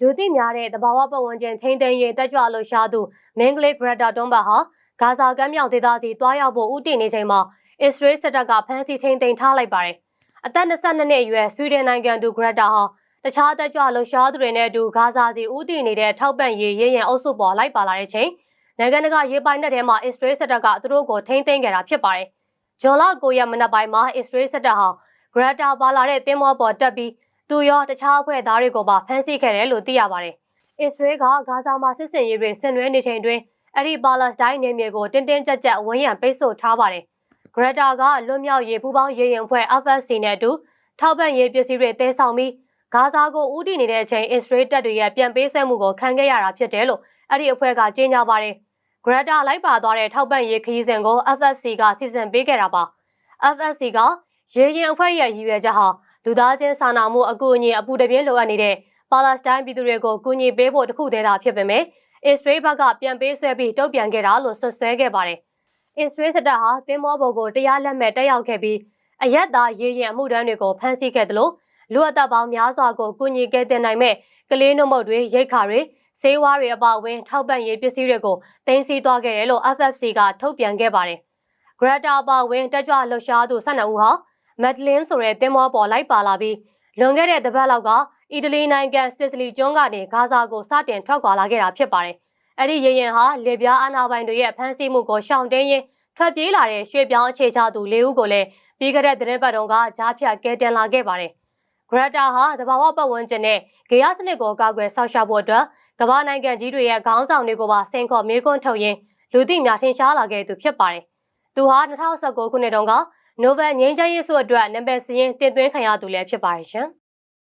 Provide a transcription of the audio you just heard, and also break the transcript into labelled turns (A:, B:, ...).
A: လူသိများတဲ့တဘာဝပတ်ဝန်းကျင်ထိန်းသိမ်းရေးတက်ကြွလှုပ်ရှားသူမင်းကလေးဂရတာတွန်းဘတ်ဟာဂါဇာကမ်းမြောင်ဒေသစီတွားရောက်ဖို့ဥတည်နေချိန်မှာအစ္စရေးစစ်တပ်ကဖမ်းဆီးထိန်းသိမ်းထားလိုက်ပါတယ်။အသက်22နှစ်အရွယ်ဆွီဒင်နိုင်ငံသူဂရတာဟာတခြားတက်ကြွလှုပ်ရှားသူတွေနဲ့အတူဂါဇာစီဥတည်နေတဲ့ထောက်ပံ့ရေးရင်းရန်အုပ်စုပေါ်လိုက်ပါလာတဲ့ချိန်နိုင်ငံတကာရေးပိုင်တဲ့ထဲမှာအစ္စရေးစစ်တပ်ကသူတို့ကိုထိန်းသိမ်းခဲ့တာဖြစ်ပါတယ်။ဂျွန်လ9ရက်မနက်ပိုင်းမှာအစ္စရေးစစ်တပ်ဟာဂရတာပါလာတဲ့တင်းမောပေါ်တက်ပြီး သူရောတခြားအဖွဲ့သားတွေကိုပါဖမ်းဆီးခဲ့တယ်လို့သိရပါတယ်။အစ္စရေးကဂါဇာမှာစစ်စင်ရေးတွေဆင်နွှဲနေချိန်တွင်အဲ့ဒီပါလက်စတိုင်းနေမြေကိုတင်းတင်းကြပ်ကြပ်ဝန်းရံပိတ်ဆို့ထားပါတယ်။ဂရတာကလွတ်မြောက်ရေးပူးပေါင်းရေးရင်အဖွဲ့ FSC နဲ့အတူထောက်ပံ့ရေးပစ္စည်းတွေတဲဆောင်ပြီးဂါဇာကိုဦးတည်နေတဲ့အချိန်အစ္စရေးတပ်တွေရဲ့ပြန်ပေးဆွဲမှုကိုခံခဲ့ရတာဖြစ်တယ်လို့အဲ့ဒီအဖွဲ့ကကြေညာပါတယ်။ဂရတာလိုက်ပါသွားတဲ့ထောက်ပံ့ရေးခရီးစဉ်ကို FSC ကစီစဉ်ပေးခဲ့တာပါ။ FSC ကရေရင်အဖွဲ့ရဲ့ရည်ရွယ်ချက်ဟာ လူသားချင်းစာနာမှုအကူအညီအပူတပြင်းလိုအပ်နေတဲ့ပါလက်စတိုင်းပြည်သူတွေကိုကူညီပေးဖို့တခုတည်းသာဖြစ်ပေမဲ့အစ္စရေးဘက်ကပြန်ပေးဆွဲပြီးတုံ့ပြန်ခဲ့တာလို့ဆွဆွဲခဲ့ပါတယ်။အစ္စရေးစစ်တပ်ဟာတင်းမောဘုံကိုတရားလက်မဲ့တက်ရောက်ခဲ့ပြီးအရက်သားရေရင်အမှုတန်းတွေကိုဖမ်းဆီးခဲ့တယ်လို့လူအသက်ပေါင်းများစွာကိုကူညီကယ်တင်နိုင်မဲ့ကလေးနှုတ်မုတ်တွေရိတ်ခါတွေဆေးဝါးတွေအပါအဝင်ထောက်ပံ့ရေးပစ္စည်းတွေကိုတင်စီသွားခဲ့တယ်လို့ FFC ကထုတ်ပြန်ခဲ့ပါတယ်။ Greta အပါအဝင်တက်ကြွလှုပ်ရှားသူ12ဦးဟာ မက်ဒလင်းဆိုတဲ့တင်မောပေါ်လိုက်ပါလာပြီးလွန်ခဲ့တဲ့တပတ်လောက်ကအီတလီနိုင်ငံစစ်စလီကျွန်းကနေဂါဇာကိုစတင်ထွက်ခွာလာခဲ့တာဖြစ်ပါတယ်။အဲ့ဒီရေရင်ဟာလေပြားအာနာပိုင်တွေရဲ့ဖမ်းဆီးမှုကိုရှောင်တင်းရင်းထွက်ပြေးလာတဲ့ရွှေပြောင်းအခြေချသူ၄ဦးကိုလည်းပြီးခဲ့တဲ့သတင်းပတ်တုန်းကကြားဖြတ်ကဲတင်လာခဲ့ပါတယ်။ဂရတာဟာတဘာဝပတ်ဝန်းကျင်နဲ့ဂေယစနစ်ကိုကာကွယ်ဆောက်ရှောက်ဖို့အတွက်ကမ္ဘာနိုင်ငံကြီးတွေရဲ့ခေါင်းဆောင်တွေကိုပါစင်ခေါ်မေးခွန်းထုတ်ရင်းလူသိများထင်ရှားလာခဲ့သူဖြစ်ပါတယ်။သူဟာ2019ခုနှစ်တုန်းက နိုဘယ်ငြိမ်းချမ်းရေးဆုအတွက်နံပါတ်စရင်းတင်သွင်းခံရသူလည်းဖြစ်ပါတယ်ရှင်။